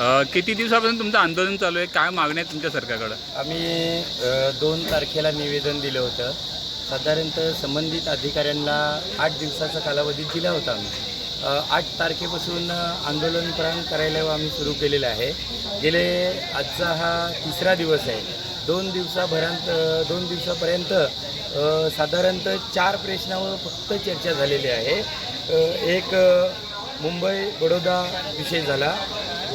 अ, किती दिवसापासून तुमचं आंदोलन चालू आहे? काय मागण्या आहेत तुमच्या सरकारकडं? आम्ही अ, दोन तारखेला निवेदन दिलं होतं. साधारणतः संबंधित अधिकाऱ्यांना आठ दिवसाचा कालावधी दिला होता आम्ही. अ, आठ तारखेपासून आंदोलन प्राण करायला आम्ही सुरू केलेलं आहे. गेले आजचा हा तिसरा दिवस आहे. दोन दिवसाभरांत दोन दिवसापर्यंत अ, साधारणतः चार प्रश्नावर फक्त चर्चा झालेली आहे. अ, एक अ, मुंबई बडोदा विषय झाला.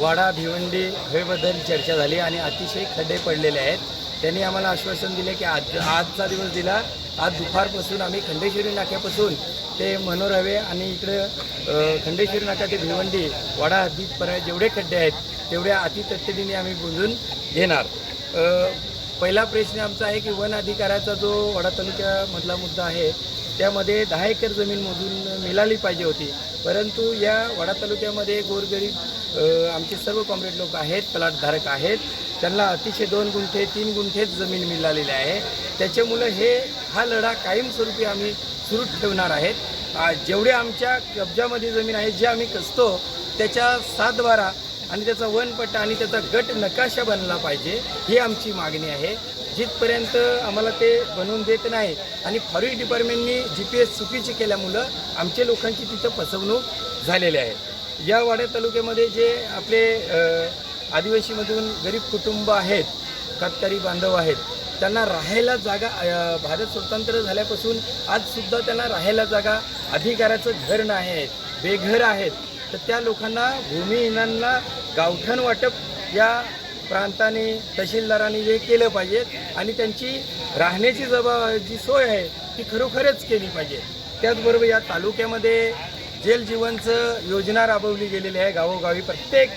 वाडा भिवंडी हेबद्दल चर्चा झाली आणि अतिशय खड्डे पडलेले आहेत. त्यांनी आम्हाला आश्वासन दिले की आज आजचा दिवस दिला. आज दुपारपासून आम्ही खंडेश्वरी नाक्यापासून ते मनोर हवे आणि इकडं खंडेश्वरी नाका ते भिवंडी वाडा हद्दीतपर्यंत जेवढे खड्डे आहेत तेवढ्या अति आम्ही बुंजून घेणार. पहिला प्रश्न आमचा आहे की वन अधिकाराचा जो वाडा तालुक्यामधला मुद्दा आहे त्यामध्ये दहा एकर जमीन मोजून मिळाली पाहिजे होती. परंतु या वाडा तालुक्यामध्ये गोरगरीब आमचे सर्व कॉम्रेड लोक आहेत प्लॉटधारक आहेत. त्यांना अतिशय दोन गुंठे तीन गुंठेच जमीन मिळालेली आहे. त्याच्यामुळं हे हा लढा कायमस्वरूपी आम्ही सुरू ठेवणार आहेत. जेवढे आमच्या कब्जामध्ये जमीन आहे जे आम्ही कसतो त्याच्या सात बारा आणि त्याचा वनपट्टा आणि त्याचा गट नकाशा बनला पाहिजे ही आमची मागणी आहे. जिथपर्यंत आम्हाला ते बनवून देत नाही आणि फॉरेस्ट डिपार्टमेंटनी जी पी एस चुकीची केल्यामुळं आमच्या लोकांची तिथं फसवणूक झालेली आहे. या वाड्या तालुक्यामध्ये जे आपले आदिवासीमधून गरीब कुटुंब आहेत कातकरी बांधव आहेत त्यांना राहायला जागा भारत स्वतंत्र झाल्यापासून आजसुद्धा त्यांना राहायला जागा अधिकाराचं घर नाही आहे बेघर आहेत. तर त्या लोकांना भूमिहीनांना गावठण वाटप या प्रांताने तहसीलदारांनी हे केलं पाहिजे आणि त्यांची राहण्याची जबा जी सोय आहे ती खरोखरच केली पाहिजे. त्याचबरोबर या तालुक्यामध्ये जेल जीवनचं योजना राबवली गेलेली आहे गावोगावी प्रत्येक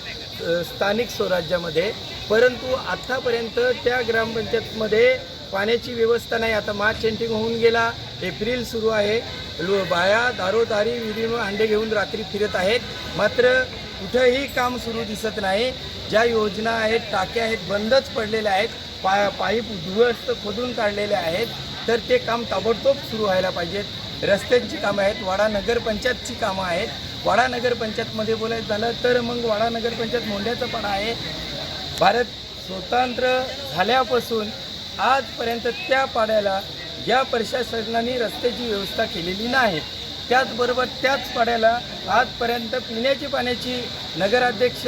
स्थानिक स्वराज्यामध्ये. परंतु आत्तापर्यंत त्या ग्रामपंचायतमध्ये पाण्याची व्यवस्था नाही. आता मार्च एंटिंग होऊन गेला. एप्रिल सुरू आहे. लो बाया दारोदारी विहिरीवर अंडे घेऊन रात्री फिरत आहेत. मात्र कुठंही काम सुरू दिसत नाही. ज्या योजना आहेत टाक्या आहेत बंदच पडलेल्या आहेत. पा पाईप उद्ध्वस्त खोदून काढलेले आहेत. तर ते काम ताबडतोब सुरू व्हायला पाहिजेत. रस्त्यांची कामं आहेत वाडा नगरपंचायतची कामं आहेत. वाडा नगरपंचायतमध्ये बोलायचं झालं तर मग वाडा नगरपंचायत मोंढ्याचा पाडा आहे. भारत स्वतंत्र झाल्यापासून आजपर्यंत त्या पाड्याला या प्रशासनाने रस्त्याची व्यवस्था केलेली नाही. त्याचबरोबर त्याच पाड्याला आजपर्यंत पिण्याची पाण्याची नगराध्यक्ष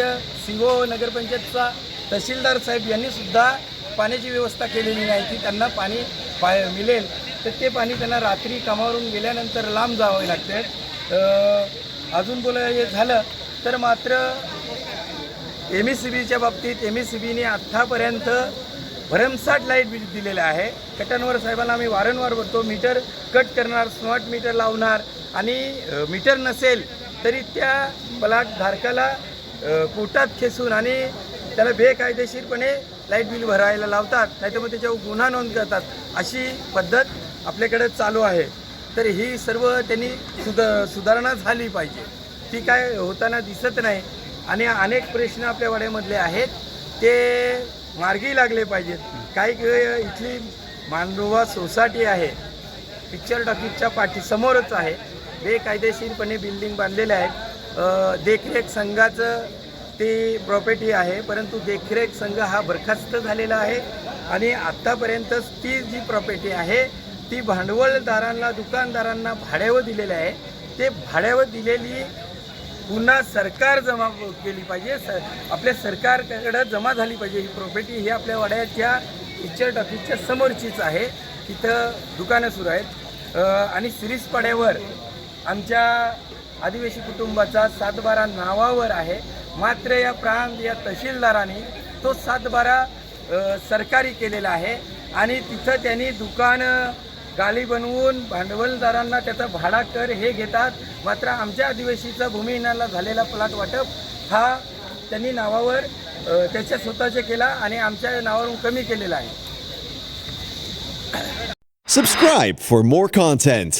सी ओ नगरपंचायतचा तहसीलदार साहेब यांनीसुद्धा पाण्याची व्यवस्था केलेली नाही. की त्यांना पाणी पाय मिळेल. तर ते पाणी त्यांना रात्री कामावरून गेल्यानंतर लांब जावे लागते. अजून बोलायला झालं तर मात्र एम एस सी बीच्या बाबतीत एम एस सी बीने आत्तापर्यंत भरमसाठ लाइट बिल दिलेलं आहे. कटनवर साहेबांना आम्ही वारंवार बोलतो मीटर कट करणार स्मार्ट मीटर लावणार आणि मीटर नसेल तरी त्या प्लॉट धारकाला कोर्टात खेचून आणि त्याला बेकायदेशीरपणे लाइट बिल भरायला लावतात नाहीतर मग त्याच्यावर गुन्हा नोंद करतात अशी पद्धत आपल्याकडे चालू आहे तर ही सर्व त्यांनी सुध सुधारणा झाली पाहिजे. ती काय होताना दिसत नाही आणि अनेक प्रश्न आपल्या वाड्यामधले आहेत. ते मार्गी लागले पाहिजेत. काही इथली मांडोवा सोसायटी आहे पिक्चर टॉकीजच्या पाठीसमोरच आहे. बेकायदेशीरपणे बिल्डिंग बांधलेल्या आहेत. देखरेख संघाचं ती प्रॉपर्टी आहे परंतु देखरेख संघ हा बरखास्त झालेला आहे. आणि आत्तापर्यंतच ती जी प्रॉपर्टी आहे ती भांडवलदारांना दुकानदारांना भाड्यावर दिलेले आहे. ते भाड्यावर दिलेली पुन्हा सरकार जमा केली पाहिजे. स आपल्या सरकारकडं जमा झाली पाहिजे ही प्रॉपर्टी ही आपल्या वाड्याच्या पिक्चर टॉकीजच्या समोरचीच आहे. तिथं दुकानं सुरू आहेत. आणि आणि सिरीसपाड्यावर आमच्या आदिवासी कुटुंबाचा सातबारा नावावर आहे. मात्र या प्रांत या तहसीलदारांनी तो सातबारा सरकारी केलेला आहे. आणि तिथं त्यांनी दुकानं गाली बनवून भांडवलदारांना त्याचा भाडा कर हे घेतात. मात्र आमच्या आदिवासीचा भूमिहीनाला झालेला प्लॉट वाटप हा त्यांनी नावावर त्याच्या स्वतःचे केला आणि आमच्या नावावरून कमी केलेला आहे. Subscribe for more content